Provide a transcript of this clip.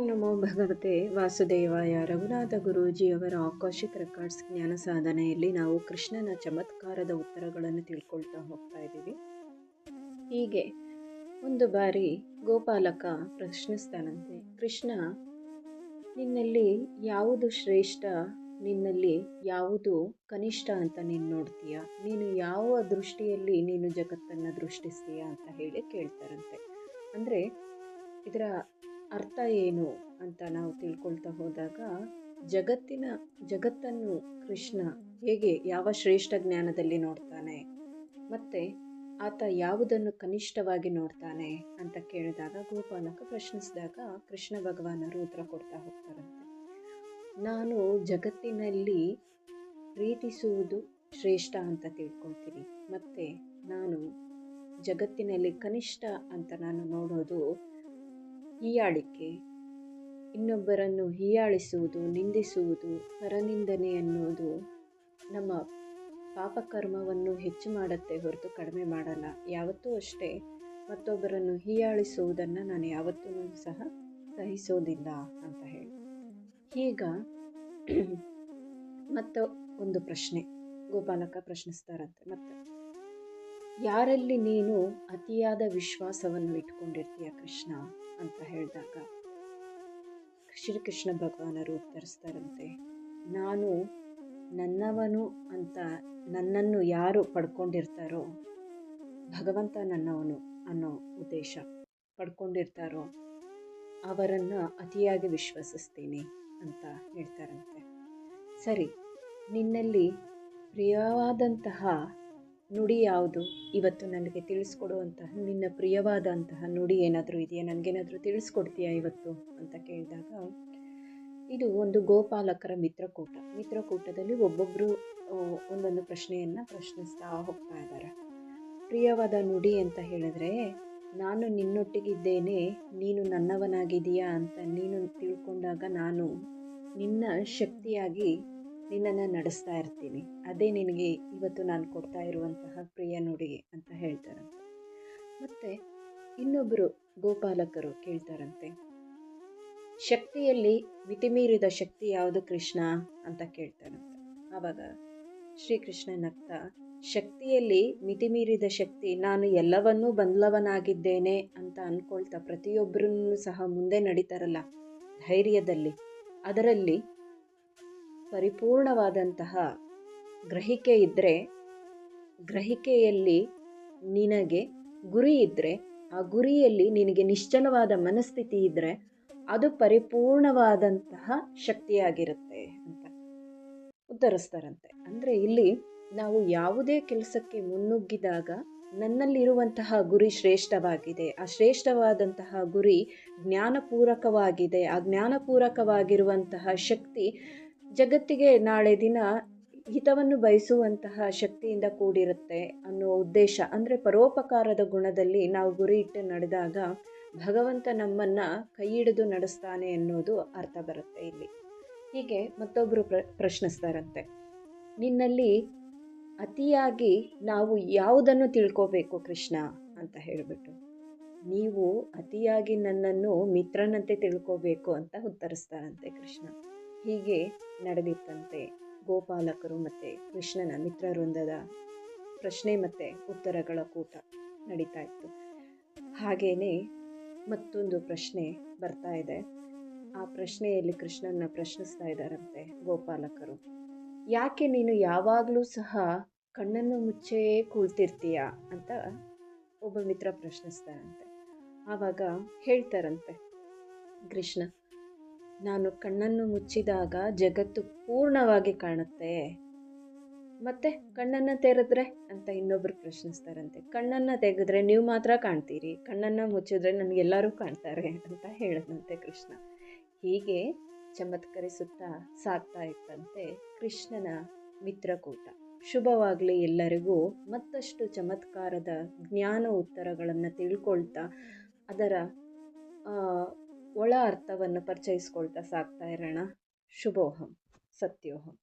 ಓಂ ನಮೋ ಭಗವತೆ ವಾಸುದೇವಾಯ. ರಘುನಾಥ ಗುರೂಜಿಯವರ ಆಕಾಶಿಕ್ ರೆಕಾರ್ಡ್ಸ್ ಜ್ಞಾನ ಸಾಧನೆಯಲ್ಲಿ ನಾವು ಕೃಷ್ಣನ ಚಮತ್ಕಾರದ ಉತ್ತರಗಳನ್ನು ತಿಳ್ಕೊಳ್ತಾ ಹೋಗ್ತಾ ಇದ್ದೀವಿ. ಹೀಗೆ ಒಂದು ಬಾರಿ ಗೋಪಾಲಕ ಪ್ರಶ್ನಿಸ್ತಾನಂತೆ, ಕೃಷ್ಣ, ನಿನ್ನಲ್ಲಿ ಯಾವುದು ಶ್ರೇಷ್ಠ? ನಿನ್ನಲ್ಲಿ ಯಾವುದು ಕನಿಷ್ಠ ಅಂತ ನೀನು ನೋಡ್ತೀಯ? ನೀನು ಯಾವ ದೃಷ್ಟಿಯಲ್ಲಿ ನೀನು ಜಗತ್ತನ್ನು ದೃಷ್ಟಿಸ್ತೀಯ? ಅಂತ ಹೇಳಿ ಕೇಳ್ತಾರಂತೆ. ಅಂದರೆ ಇದರ ಅರ್ಥ ಏನು ಅಂತ ನಾವು ತಿಳ್ಕೊಳ್ತಾ ಹೋದಾಗ, ಜಗತ್ತಿನ, ಜಗತ್ತನ್ನು ಕೃಷ್ಣ ಹೇಗೆ ಯಾವ ಶ್ರೇಷ್ಠ ಜ್ಞಾನದಲ್ಲಿ ನೋಡ್ತಾನೆ, ಮತ್ತು ಆತ ಯಾವುದನ್ನು ಕನಿಷ್ಠವಾಗಿ ನೋಡ್ತಾನೆ ಅಂತ ಕೇಳಿದಾಗ ಗೋಪಾಲಕ ಪ್ರಶ್ನಿಸಿದಾಗ ಕೃಷ್ಣ ಭಗವಾನರು ಉತ್ತರ ಕೊಡ್ತಾ ಹೋಗ್ತಾರಂತೆ. ನಾನು ಜಗತ್ತಿನಲ್ಲಿ ಪ್ರೀತಿಸುವುದು ಶ್ರೇಷ್ಠ ಅಂತ ತಿಳ್ಕೊಳ್ತೀನಿ, ಮತ್ತು ನಾನು ಜಗತ್ತಿನಲ್ಲಿ ಕನಿಷ್ಠ ಅಂತ ನಾನು ನೋಡೋದು ಹೀಯಾಳಿಕೆ. ಇನ್ನೊಬ್ಬರನ್ನು ಹೀಯಾಳಿಸುವುದು, ನಿಂದಿಸುವುದು ಪರನಿಂದನೆ ಅನ್ನುವುದು ನಮ್ಮ ಪಾಪಕರ್ಮವನ್ನು ಹೆಚ್ಚು ಮಾಡುತ್ತೆ ಹೊರತು ಕಡಿಮೆ ಮಾಡಲ್ಲ. ಯಾವತ್ತೂ ಅಷ್ಟೇ. ಮತ್ತೊಬ್ಬರನ್ನು ಹೀಯಾಳಿಸುವುದನ್ನು ನಾನು ಯಾವತ್ತೂ ಸಹ ಸಹಿಸೋದಿಲ್ಲ ಅಂತ ಹೇಳಿ. ಈಗ ಮತ್ತು ಒಂದು ಪ್ರಶ್ನೆ. ಗೋಪಾಲಕ ಪ್ರಶ್ನಿಸ್ತಾರಂತೆ. ಮತ್ತೆ. ಯಾರಲ್ಲಿ ನೀನು ಅತಿಯಾದ ವಿಶ್ವಾಸವನ್ನು ಇಟ್ಕೊಂಡಿರ್ತೀಯ ಕೃಷ್ಣ? ಅಂತ ಹೇಳಿದಾಗ, ಶ್ರೀಕೃಷ್ಣ ಭಗವಾನರು ಉತ್ತರಿಸ್ತಾರಂತೆ ನಾನು ನನ್ನವನು ಅಂತ ನನ್ನನ್ನು ಯಾರು ಪಡ್ಕೊಂಡಿರ್ತಾರೋ, ಭಗವಂತ ನನ್ನವನು ಅನ್ನೋ ಉದ್ದೇಶ ಪಡ್ಕೊಂಡಿರ್ತಾರೋ, ಅವರನ್ನು ಅತಿಯಾಗಿ ವಿಶ್ವಸಿಸ್ತೀನಿ ಅಂತ ಹೇಳ್ತಾರಂತೆ. ಸರಿ, ನಿನ್ನಲ್ಲಿ ಪ್ರಿಯವಾದಂತಹ ನುಡಿ ಯಾವುದು? ಇವತ್ತು ನನಗೆ ತಿಳಿಸ್ಕೊಡುವಂತಹ, ನಿನ್ನ ಪ್ರಿಯವಾದಂತಹ ನುಡಿ ಏನಾದರೂ ಇದೆಯಾ? ನನಗೇನಾದರೂ ತಿಳಿಸ್ಕೊಡ್ತೀಯಾ ಇವತ್ತು? ಅಂತ ಕೇಳಿದಾಗ, ಇದು ಒಂದು ಗೋಪಾಲಕರ ಮಿತ್ರಕೂಟ. ಮಿತ್ರಕೂಟದಲ್ಲಿ ಒಬ್ಬೊಬ್ಬರು ಒಂದೊಂದು ಪ್ರಶ್ನೆಯನ್ನು ಪ್ರಶ್ನಿಸ್ತಾ ಹೋಗ್ತಾ ಇದ್ದಾರೆ. ಪ್ರಿಯವಾದ ನುಡಿ ಅಂತ ಹೇಳಿದ್ರೆ, ನಾನು ನಿನ್ನೊಟ್ಟಿಗಿದ್ದೇನೆ, ನೀನು ನನ್ನವನಾಗಿದೆಯಾ ಅಂತ ನೀನು ತಿಳ್ಕೊಂಡಾಗ ನಾನು ನಿನ್ನ ಶಕ್ತಿಯಾಗಿ ನಿನ್ನನ್ನು ನಡೆಸ್ತಾ ಇರ್ತೀನಿ. ಅದೇ ನಿನಗೆ ಇವತ್ತು ನಾನು ಕೊಡ್ತಾ ಇರುವಂತಹ ಪ್ರಿಯ ನುಡಿಗೆ ಅಂತ ಹೇಳ್ತಾರಂತೆ. ಮತ್ತು ಇನ್ನೊಬ್ಬರು ಗೋಪಾಲಕರು ಕೇಳ್ತಾರಂತೆ, ಶಕ್ತಿಯಲ್ಲಿ ಮಿತಿಮೀರಿದ ಶಕ್ತಿ ಯಾವುದು ಕೃಷ್ಣ? ಅಂತ ಕೇಳ್ತಾರಂತೆ. ಆವಾಗ ಶ್ರೀಕೃಷ್ಣ ನಗ್ತಾ, ಶಕ್ತಿಯಲ್ಲಿ ಮಿತಿಮೀರಿದ ಶಕ್ತಿ, ನಾನು ಎಲ್ಲವನ್ನೂ ಬಂದ್ಲವನಾಗಿದ್ದೇನೆ ಅಂತ ಅಂದ್ಕೊಳ್ತಾ ಪ್ರತಿಯೊಬ್ಬರನ್ನು ಸಹ ಮುಂದೆ ನಡೀತಾರಲ್ಲ ಧೈರ್ಯದಲ್ಲಿ. ಅದರಲ್ಲಿ ಪರಿಪೂರ್ಣವಾದಂತಹ ಗ್ರಹಿಕೆ ಇದ್ದರೆ ಗ್ರಹಿಕೆಯಲ್ಲಿ ನಿನಗೆ ಗುರಿ ಇದ್ದರೆ ಆ ಗುರಿಯಲ್ಲಿ ನಿನಗೆ ನಿಶ್ಚಲವಾದ ಮನಸ್ಥಿತಿ ಇದ್ದರೆ ಅದು ಪರಿಪೂರ್ಣವಾದಂತಹ ಶಕ್ತಿಯಾಗಿರುತ್ತೆ ಅಂತ ಉತ್ತರಿಸ್ತಾರಂತೆ. ಅಂದರೆ ಇಲ್ಲಿ ನಾವು ಯಾವುದೇ ಕೆಲಸಕ್ಕೆ ಮುನ್ನುಗ್ಗಿದಾಗ ನನ್ನಲ್ಲಿರುವಂತಹ ಗುರಿ ಶ್ರೇಷ್ಠವಾಗಿದೆ. ಆ ಶ್ರೇಷ್ಠವಾದಂತಹ ಗುರಿ ಜ್ಞಾನಪೂರಕವಾಗಿದೆ. ಆ ಜ್ಞಾನಪೂರಕವಾಗಿರುವಂತಹ ಶಕ್ತಿ ಜಗತ್ತಿಗೆ ನಾಳೆ ದಿನ ಹಿತವನ್ನು ಬಯಸುವಂತಹ ಶಕ್ತಿಯಿಂದ ಕೂಡಿರುತ್ತೆ ಅನ್ನೋ ಉದ್ದೇಶ, ಅಂದರೆ ಪರೋಪಕಾರದ ಗುಣದಲ್ಲಿ ನಾವು ಗುರಿ ಇಟ್ಟು ನಡೆದಾಗ ಭಗವಂತ ನಮ್ಮನ್ನು ಕೈ ಹಿಡಿದು ನಡೆಸ್ತಾನೆ ಅನ್ನೋದು ಅರ್ಥ ಬರುತ್ತೆ ಇಲ್ಲಿ. ಹೀಗೆ ಮತ್ತೊಬ್ಬರು ಪ್ರ, ಪ್ರಶ್ನಿಸ್ತಾರಂತೆ. ನಿನ್ನಲ್ಲಿ ಅತಿಯಾಗಿ ನಾವು ಯಾವುದನ್ನು ತಿಳ್ಕೋಬೇಕು ಕೃಷ್ಣ ಅಂತ ಹೇಳಿಬಿಟ್ಟು. ನೀವು ಅತಿಯಾಗಿ ನನ್ನನ್ನು ಮಿತ್ರನಂತೆ ತಿಳ್ಕೋಬೇಕು ಅಂತ ಉತ್ತರಿಸ್ತಾರಂತೆ ಕೃಷ್ಣ. ಹೀಗೆ ನಡೆದಿತ್ತಂತೆ. ಗೋಪಾಲಕರು ಮತ್ತು ಕೃಷ್ಣನ ಮಿತ್ರವೃಂದದ ಪ್ರಶ್ನೆ ಮತ್ತು ಉತ್ತರಗಳ ಕೂಟ ನಡೀತಾ ಇತ್ತು ಹಾಗೆಯೇ ಮತ್ತೊಂದು ಪ್ರಶ್ನೆ ಬರ್ತಾ ಇದೆ. ಆ ಪ್ರಶ್ನೆಯಲ್ಲಿ ಕೃಷ್ಣನ ಪ್ರಶ್ನಿಸ್ತಾ ಇದ್ದಾರಂತೆ ಗೋಪಾಲಕರು. ಯಾಕೆ ನೀನು ಯಾವಾಗಲೂ ಸಹ ಕಣ್ಣನ್ನು ಮುಚ್ಚೇ ಕೂಳ್ತಿರ್ತೀಯ? ಅಂತ ಒಬ್ಬ ಮಿತ್ರ ಪ್ರಶ್ನಿಸ್ತಾರಂತೆ. ಆವಾಗ ಹೇಳ್ತಾರಂತೆ ಕೃಷ್ಣ ನಾನು ಕಣ್ಣನ್ನು ಮುಚ್ಚಿದಾಗ ಜಗತ್ತು ಪೂರ್ಣವಾಗಿ ಕಾಣುತ್ತೆ. ಮತ್ತೆ ಕಣ್ಣನ್ನು ತೆರೆದ್ರೆ ಅಂತ ಇನ್ನೊಬ್ರು ಪ್ರಶ್ನಿಸ್ತಾರಂತೆ. ಕಣ್ಣನ್ನು ತೆಗೆದ್ರೆ ನೀವು ಮಾತ್ರ ಕಾಣ್ತೀರಿ. ಕಣ್ಣನ್ನು ಮುಚ್ಚಿದ್ರೆ ನನಗೆಲ್ಲರೂ ಕಾಣ್ತಾರೆ ಅಂತ ಹೇಳಿದಂತೆ ಕೃಷ್ಣ. ಹೀಗೆ ಚಮತ್ಕರಿಸುತ್ತಾ ಸಾಕ್ತಾ ಇತ್ತಂತೆ ಕೃಷ್ಣನ ಮಿತ್ರಕೂಟ. ಶುಭವಾಗಲಿ ಎಲ್ಲರಿಗೂ. ಮತ್ತಷ್ಟು ಚಮತ್ಕಾರದ ಜ್ಞಾನ ಉತ್ತರಗಳನ್ನು ತಿಳ್ಕೊಳ್ತಾ ಅದರ ಒಳ ಅರ್ಥವನ್ನು ಪರಿಚಯಿಸ್ಕೊಳ್ತಾ ಸಾಗ್ತಾ ಇರೋಣ. ಶುಭೋಹಂ. ಸತ್ಯೋಹಂ.